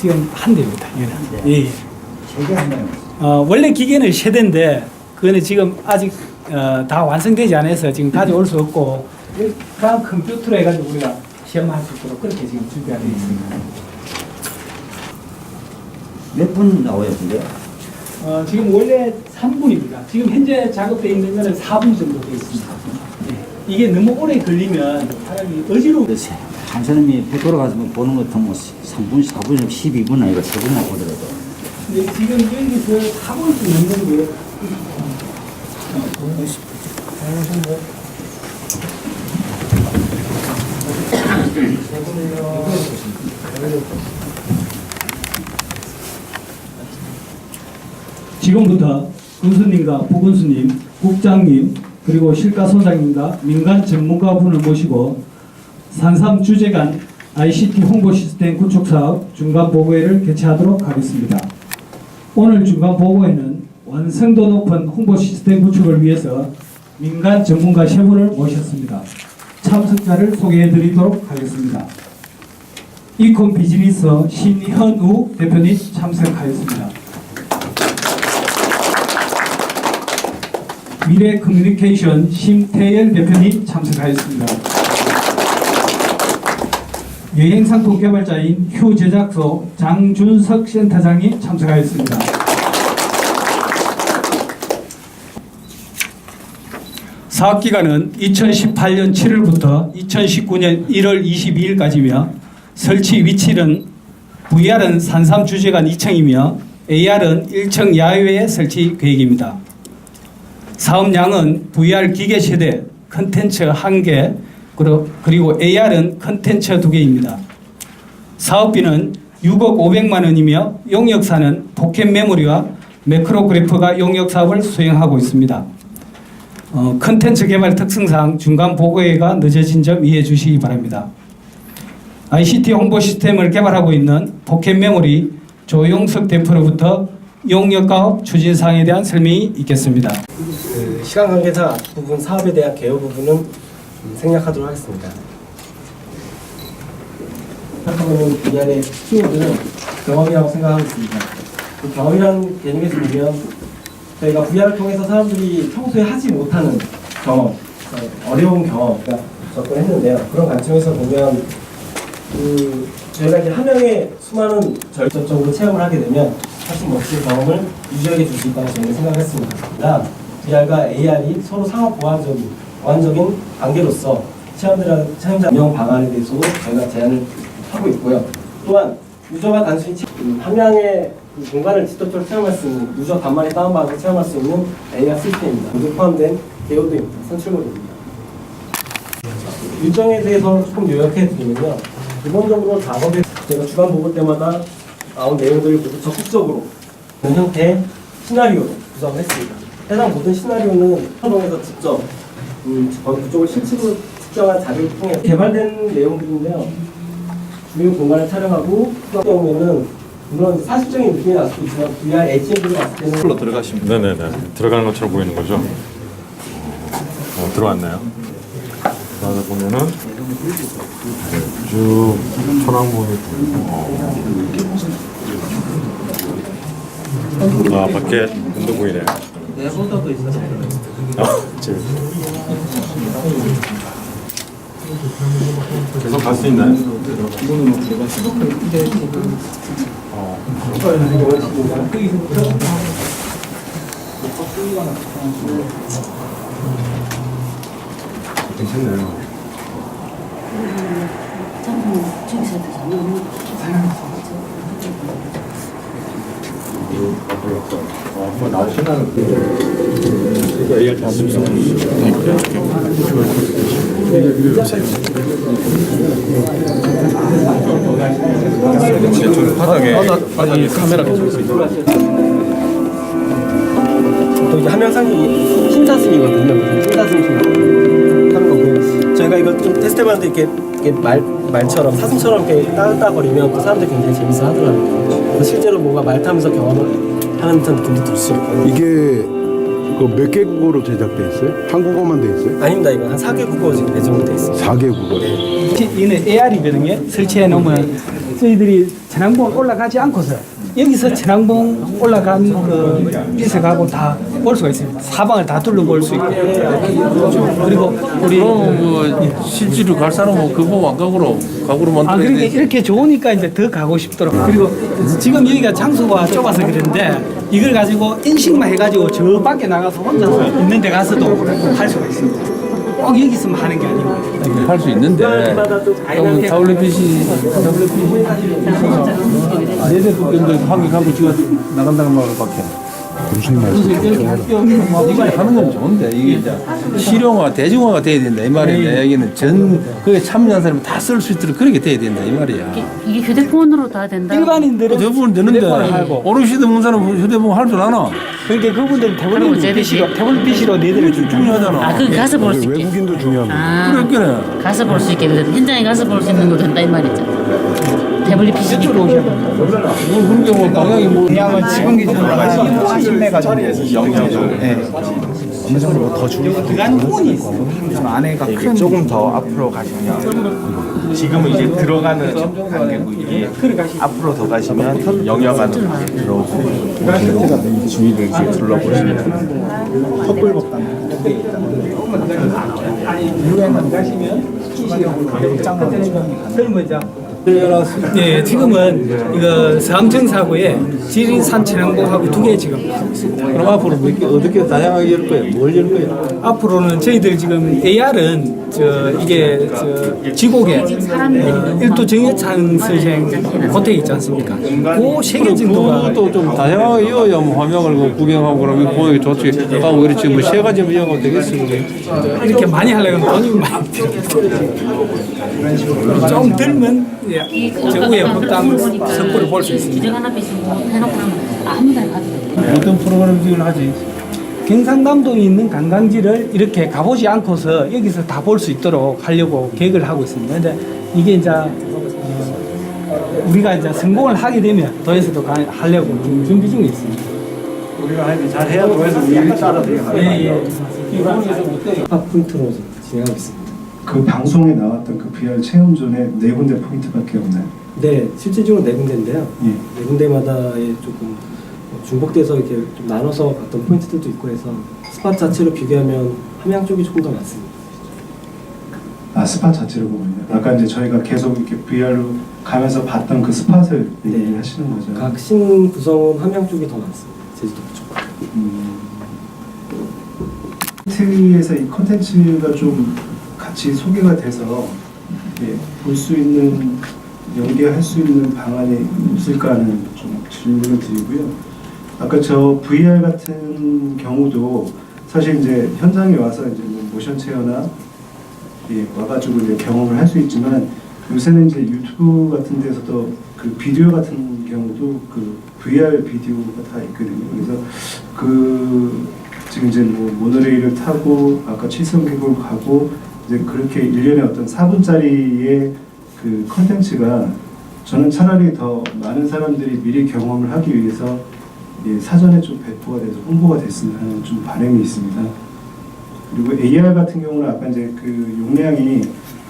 지금 한 대입니다. 네. 예. 예. 세개 한다는 어, 원래 기계는 세 대인데 그거는 지금 아직 어, 다 완성되지 않아서 지금 가져올 수 없고 그다음 컴퓨터로 해가지고 우리가 시험할 수 있도록 그렇게 지금 준비가 되어 있습니다. 몇 분 나와요, 근데? 어, 지금 원래 3분입니다. 지금 현재 작업되어 있는 거는 4분 정도 되어 있습니다. 예. 이게 너무 오래 걸리면 사람이 어지러워. 그래서 한 사람이 배 돌아가서 뭐 보는 것 같으면 3분, 4분, 12분 아니고 3분이나 보더라도. 근데 지금 여기서 4분쯤 넘는 게 지금부터 군수님과 부군수님, 국장님, 그리고 실가 소장님과 민간 전문가분을 모시고 산삼 주재관 ICT 홍보 시스템 구축 사업 중간 보고회를 개최하도록 하겠습니다. 오늘 중간 보고회는 완성도 높은 홍보 시스템 구축을 위해서 민간 전문가 세 분을 모셨습니다. 참석자를 소개해 드리도록 하겠습니다. 이콘 비즈니스 신현우 대표님 참석하였습니다. 미래 커뮤니케이션 심태열 대표님 참석하였습니다. 여행 상품 개발자인 휴 제작소 장준석 센터장이 참석하였습니다. 사업 기간은 2018년 7월부터 2019년 1월 22일까지며 설치 위치는 VR은 산삼 주재관 2층이며 AR은 1층 야외에 설치 계획입니다. 사업량은 VR 기계 세대, 컨텐츠 1개, 그리고 AR은 컨텐츠 2개입니다. 사업비는 6억 500만 원이며 용역사는 포켓 메모리와 매크로 그래프가 용역 사업을 수행하고 있습니다. 어, 컨텐츠 개발 특성상 중간 보고회가 늦어진 점 이해해 주시기 바랍니다. ICT 홍보 시스템을 개발하고 있는 포켓 메모리 조용석 대표로부터 용역가업 추진 사항에 대한 설명이 있겠습니다. 그 시간 관계상 앞부분 사업에 대한 개요 부분은 음, 생략하도록 하겠습니다. 생각하면 VR의 키워드는 경험이라고 생각하고 있습니다. 그 경험이라는 개념에서 보면 저희가 VR을 통해서 사람들이 평소에 하지 못하는 경험, 어, 어려운 경험, 가 접근했는데요. 그런 관점에서 보면 그 저희가 이제 한 명의 수많은 절전적으로 체험을 하게 되면 사실 멋진 경험을 유저에게 줄 수 있다고 저희는 생각했습니다. VR과 AR이 서로 상호 보완적인 보완적인 관계로서 체험자 체험자 운영 방안에 대해서도 저희가 제안을 하고 있고요. 또한 유저가 단순히 체- 음, 함양의 그 공간을 직접적으로 체험할 수 있는 유저 간만에 다운받아서 체험할 수 있는 AR 시스템입니다. 모두 포함된 개요도입니다. 선출물입니다. 일정에 대해서 조금 요약해 드리면요. 기본적으로 작업에 제가 주간 보고 때마다 나온 내용들을 모두 적극적으로 그런 형태의 시나리오로 구성을 했습니다. 해당 모든 시나리오는 한동에서 직접 그쪽을 실측으로 측정한 자료를 통해 개발된 내용들인데요. 주요 공간을 촬영하고 그 경우에는 물론 사실적인 느낌이 날 수도 있지만 VR HMD로 봤을 때는 풀로 들어가시면 네네네. 들어가는 것처럼 보이는 거죠? 어, 들어왔나요. 들어가다 보면은 네, 쭉 천왕봉이 보이고 아 밖에 눈도 보이네 내 포터도 있어서 아 지금 계속 갈 수 있나요? 괜찮네요? 잠깐 저기서 잠깐 한번 쓰면서 좀 바닥에 카메라 켜져 있어요. 또 이제 함양상이 신사슴이거든요. 신사슴 하는 거고 저희가 이거 좀 테스트해봤는데 이렇게, 이렇게 말 말처럼 사슴처럼 이렇게 따뜻따거리면 또 사람들 이 굉장히 재밌어 하더라고요. 실제로 뭔가 말 타면서 경험을 하는 듯한 느낌도 들 수 있고 이게 그몇 개국어로 제작돼 있어요? 한국어만 돼 있어요? 아닙니다. 이거 한 4개 국어 지금 배정돼 있습니다. 4개 국어. 이는 AR이거든요. 설치해 놓으면 저희들이 천왕봉 올라가지 않고서 여기서 천왕봉 올라간 그 비석하고 다 볼 수가 있습니다. 사방을 다 둘러볼 수 있고 그리고 우리 그럼 뭐 실제로 갈 사람은 그거 왕각으로 각으로 아 만들어야 그러니까. 이렇게 좋으니까 이제 더 가고 싶도록 그리고 지금 여기가 장소가 좁아서 그런데 이걸 가지고 인식만 해가지고 저 밖에 나가서 혼자서 있는 데 가서도 할 수가 있습니다. 꼭 여기 있으면 하는 게 아니고. 할 수 있는데. 그럼 타블렛PC 네대 국경도 한개 갖고 지금 나간다는 말을 밖에 무슨 말씀? 이걸 하는 건 좋은데 이게 이제 실용화 대중화가 돼야 된다 이 말이야 내 얘기는 전 그게 참여한 사람이 다쓸 수 있도록 그렇게 돼야 된다 이 말이야 이게 휴대폰으로 다 된다. 일반인들은 대부분 되는데 휴대폰을 하고 어르신 먹는 사람은 휴대폰 할 줄 아나 그러니까 그분들은 태블릿 PC로 태블릿 PC로 그게 중요하잖아 아, 그 가서 볼 수 있게. 외국인도 중요합니다. 아, 그러니까 가서 볼 수 있게. 그래서 현장에 가서 볼 수 있는 거 된다 이 말이죠. 오셔야 됩니다. 뭐 그런 게뭐 방향이 뭐 영양은 지금 기준으로 80메가 정도 영양을 네. 어느 정도 더 줄이고 그간 부분이 있어요. 안에가 큰 조금 더 앞으로 가시면 지금은 이제 들어가는 단계고 이게 앞으로 더 가시면 영양안으로 들어오고 주위를 이제 둘러보시면 턱불복당 유엔만 가시면 설문자 예, 지금은 이거 삼청사구에 지리산 천왕봉하고 두 개 지금 그럼 앞으로 몇 개 어떻게 다양하게 열 거야 뭘열 거야 앞으로는 저희들 지금 AR은 저 이게 저 지곡에 어, 일도 정해찬 선생 고택 있지 않습니까? 그세개 정도가 그것도 좀 다양하게 이어야 뭐 화면을 그 구경하고 그러면 보기 좋지. 하고 그렇지 뭐 세 가지 이어가 되겠어 그게 이렇게 많이 하려면 돈이 많이 들어요. 좀 들면 예, 저 위에 법당 석고를 볼 수 있습니다. 기적 하나 비으면 해놓고 하면 아무 데나 가도 돼. 어떤 프로그램 하지 경상남도에 있는 관광지를 이렇게 가보지 않고서 여기서 다 볼 수 있도록 하려고 계획을 하고 있습니다. 근데 이게 이제 어, 우리가 이제 성공을 하게 되면 도에서도 가- 하려고 준비 중에 있습니다. 우리가 하여튼 잘 해야 도에서 우리 따라 예, 예. 각 포인트로 진행하고 있습니다. 그 방송에 나왔던 그 VR 체험존에 네 군데 포인트밖에 없나요? 네, 실질적으로 네 군데인데요. 예. 네 군데마다의 조금 중복돼서 이렇게 좀 나눠서 갔던 포인트들도 있고 해서 스팟 자체로 비교하면 함양 쪽이 조금 더 많습니다. 아 스팟 자체를 보면요. 아까 이제 저희가 계속 이렇게 VR로 가면서 봤던 그 스팟을 네. 하시는 거죠. 각 신 구성은 함양 쪽이 더 많습니다. 제주도 쪽. 트에서 이 컨텐츠가 좀 같이 소개가 돼서 예, 볼수 있는 연계할 수 있는 방안이 없을까 하는 좀 질문을 드리고요. 아까 저 VR 같은 경우도 사실 이제 현장에 와서 이제 뭐 모션 체어나 예, 와가지고 이제 경험을 할 수 있지만 요새는 이제 유튜브 같은 데서도 그 비디오 같은 경우도 그 VR 비디오가 다 있거든요. 그래서 그 지금 이제 뭐 모노레일을 타고 아까 칠성계곡을 가고 이제 그렇게 일련의 어떤 4분짜리의 그 컨텐츠가 저는 차라리 더 많은 사람들이 미리 경험을 하기 위해서 예, 사전에 좀 배포가 돼서 홍보가 됐으면 하는 좀 바람이 있습니다. 그리고 AR 같은 경우는 아까 이제 그 용량이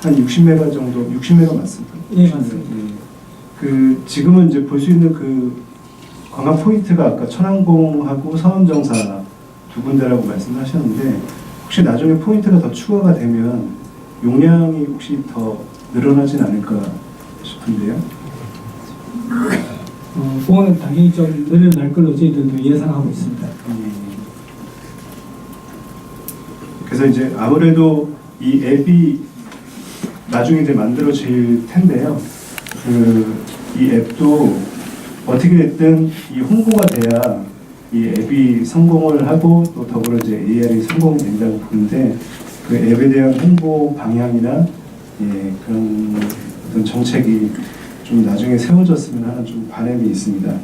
한 60메가 정도, 60메가 맞습니까? 예, 맞습니다. 예. 그 지금은 이제 볼 수 있는 그 관광 포인트가 아까 천왕봉하고 서원정사 두 군데라고 말씀하셨는데 혹시 나중에 포인트가 더 추가가 되면 용량이 혹시 더 늘어나진 않을까 싶은데요. 어, 그거는 당연히 좀 늘어날 걸로 저희들도 예상하고 있습니다. 그래서 이제 아무래도 이 앱이 나중에 이제 만들어질 텐데요. 그 이 앱도 어떻게 됐든 이 홍보가 돼야 이 앱이 성공을 하고 또 더불어 이제 AR이 성공된다고 보는데 그 앱에 대한 홍보 방향이나 예, 그런 어떤 정책이 좀 나중에 세워졌으면 하는 좀 바람이 있습니다.